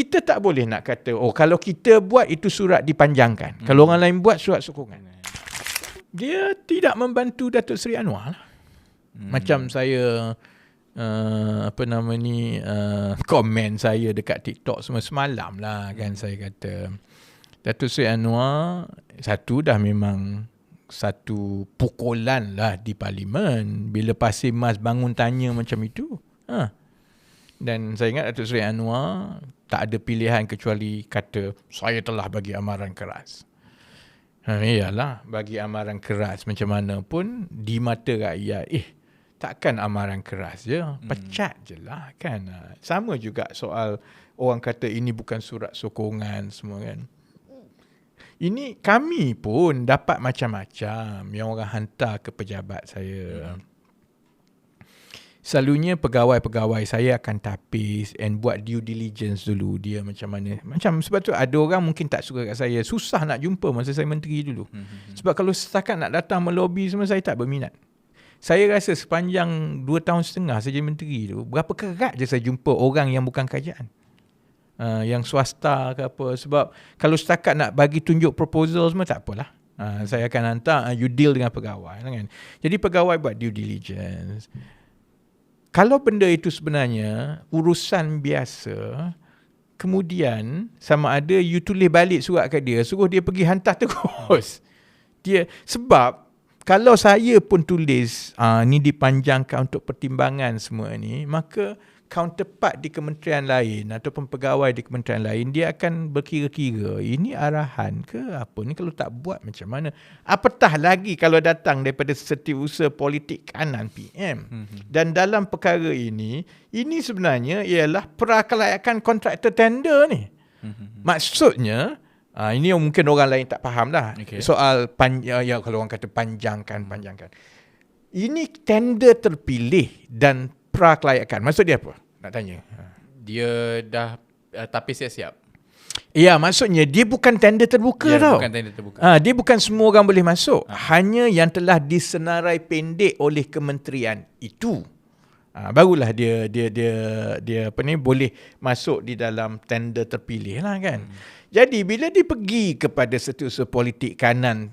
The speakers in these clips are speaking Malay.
kita tak boleh nak kata oh kalau kita buat itu surat dipanjangkan. Hmm. Kalau orang lain buat surat sokongan. Dia tidak membantu Datuk Seri Anwar lah. Hmm. Macam saya uh, apa nama ni uh, komen saya dekat TikTok semua semalam lah kan saya kata Datuk Seri Anwar satu dah memang satu pukulan lah di parlimen bila Pasir Mas bangun tanya macam itu. Ha. Dan saya ingat Datuk Seri Anwar tak ada pilihan kecuali kata saya telah bagi amaran keras. Ha, iyalah bagi amaran keras macam mana pun di mata rakyat eh takkan amaran keras je hmm. pecat je lah kan. Ha, sama juga soal orang kata ini bukan surat sokongan semua kan. Ini kami pun dapat macam-macam yang orang hantar ke pejabat saya. Hmm. Selalunya pegawai-pegawai saya akan tapis and buat due diligence dulu dia macam mana. Macam sebab tu ada orang mungkin tak suka kat saya. Susah nak jumpa masa saya menteri dulu. Hmm, hmm, hmm. Sebab kalau setakat nak datang melobi semua saya tak berminat. Saya rasa sepanjang 2 tahun setengah saya jadi menteri tu, berapa kerat je saya jumpa orang yang bukan kerajaan. Uh, yang swasta ke apa. Sebab kalau setakat nak bagi tunjuk proposal semua tak apalah. Uh, saya akan hantar uh, you deal dengan pegawai. Kan? Jadi pegawai buat due diligence kalau benda itu sebenarnya urusan biasa, kemudian sama ada you tulis balik surat kat dia, suruh dia pergi hantar terus. Dia sebab kalau saya pun tulis ah ni dipanjangkan untuk pertimbangan semua ni, maka counterpart di kementerian lain ataupun pegawai di kementerian lain dia akan berkira-kira ini arahan ke? Apa ni kalau tak buat macam mana? Apatah lagi kalau datang daripada setiausaha politik kanan PM hmm. dan dalam perkara ini ini sebenarnya ialah prakelayakan kontraktor tender ni. Hmm. maksudnya uh, ini mungkin orang lain tak faham lah. Okay. soal pan, ya, ya, kalau orang kata panjangkan panjangkan. Ini tender terpilih dan prakelayakan. Maksud dia apa? Nak tanya. Ha. Dia dah uh, tapi siap-siap. Ya, maksudnya dia bukan tender terbuka ya, tau. bukan tender terbuka. Ha, dia bukan semua orang boleh masuk. Ha. Hanya yang telah disenarai pendek oleh kementerian itu. Ha, barulah dia dia dia dia apa ni boleh masuk di dalam tender terpilih lah kan. Hmm. Jadi bila dia pergi kepada setiausaha politik kanan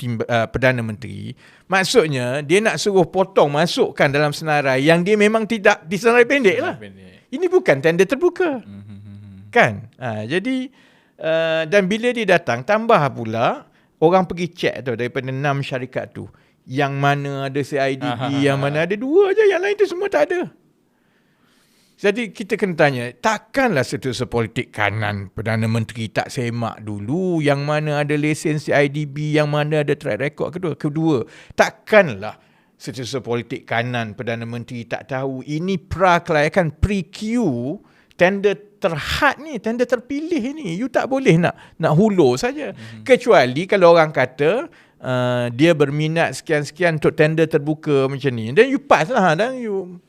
tim, uh, Perdana Menteri, maksudnya dia nak suruh potong masukkan dalam senarai yang dia memang tidak di senarai pendek lah. Pendek. Ini bukan tender terbuka. Mm-hmm. Kan? Uh, jadi uh, dan bila dia datang tambah pula orang pergi cek tu daripada enam syarikat tu yang mana ada CIDB, yang mana ada dua aja, yang lain tu semua tak ada. Jadi kita kena tanya, takkanlah setiausaha politik kanan Perdana Menteri tak semak dulu yang mana ada lesen CIDB, yang mana ada track record kedua. Kedua, takkanlah setiausaha politik kanan Perdana Menteri tak tahu ini pra-kelayakan pre-Q tender terhad ni, tender terpilih ni. You tak boleh nak nak hulur saja. Mm-hmm. Kecuali kalau orang kata uh, dia berminat sekian-sekian untuk tender terbuka macam ni. Then you pass lah dan you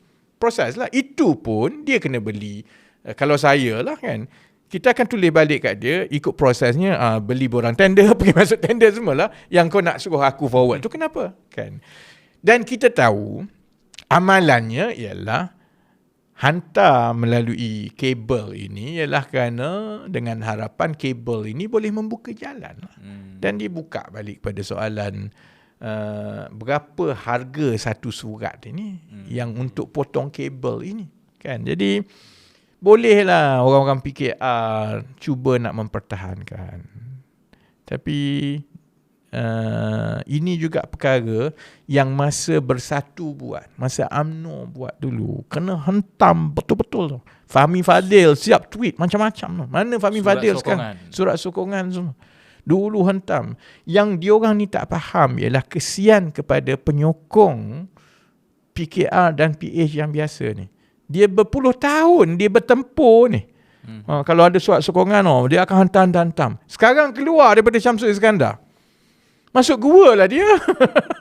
proses lah. Itu pun dia kena beli. Uh, kalau saya lah kan, kita akan tulis balik kat dia, ikut prosesnya, uh, beli borang tender, pergi masuk tender semualah. Yang kau nak suruh aku forward tu kenapa? Kan? Dan kita tahu, amalannya ialah hantar melalui kabel ini ialah kerana dengan harapan kabel ini boleh membuka jalan. Hmm. Dan dibuka balik pada soalan uh, berapa harga satu surat ini hmm. yang untuk potong kabel ini kan? Jadi bolehlah orang-orang PKR cuba nak mempertahankan. Tapi uh, ini juga perkara yang masa bersatu buat masa AMNO buat dulu kena hentam betul-betul tu. Fahmi Fadil siap tweet macam-macam tu. Mana Fahmi surat Fadil sokongan. sekarang surat sokongan semua dulu hentam. Yang diorang ni tak faham ialah kesian kepada penyokong PKR dan PH yang biasa ni. Dia berpuluh tahun dia bertempur ni. Hmm. Ha, kalau ada surat sokongan oh, dia akan hantam-hantam. Sekarang keluar daripada Syamsul Iskandar. Masuk gua lah dia.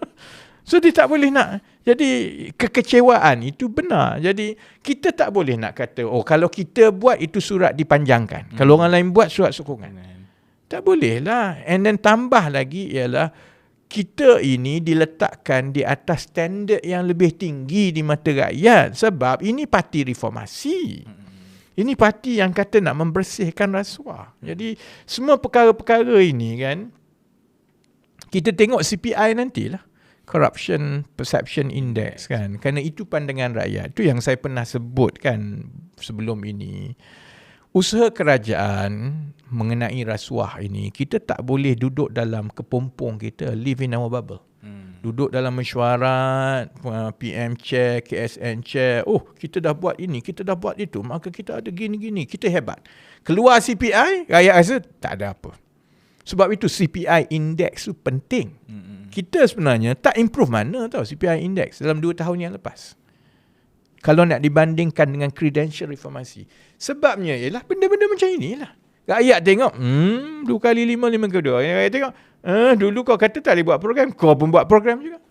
so dia tak boleh nak. Jadi kekecewaan itu benar. Jadi kita tak boleh nak kata oh kalau kita buat itu surat dipanjangkan. Hmm. Kalau orang lain buat surat sokongan. Hmm. Tak boleh lah. And then tambah lagi ialah kita ini diletakkan di atas standard yang lebih tinggi di mata rakyat. Sebab ini parti reformasi. Ini parti yang kata nak membersihkan rasuah. Jadi semua perkara-perkara ini kan kita tengok CPI nantilah. Corruption Perception Index kan. Kerana itu pandangan rakyat. Itu yang saya pernah sebut kan sebelum ini. Usaha kerajaan mengenai rasuah ini, kita tak boleh duduk dalam kepompong kita, live in our bubble. Hmm. Duduk dalam mesyuarat, uh, PM chair, KSN chair, oh kita dah buat ini, kita dah buat itu, maka kita ada gini-gini, kita hebat. Keluar CPI, rakyat rasa tak ada apa. Sebab itu CPI index tu penting. Hmm. Kita sebenarnya tak improve mana tau CPI index dalam 2 tahun yang lepas. Kalau nak dibandingkan dengan credential reformasi. Sebabnya ialah benda-benda macam inilah. Rakyat tengok, hmm, dua kali lima, lima kedua. Rakyat tengok, eh, dulu kau kata tak boleh buat program, kau pun buat program juga.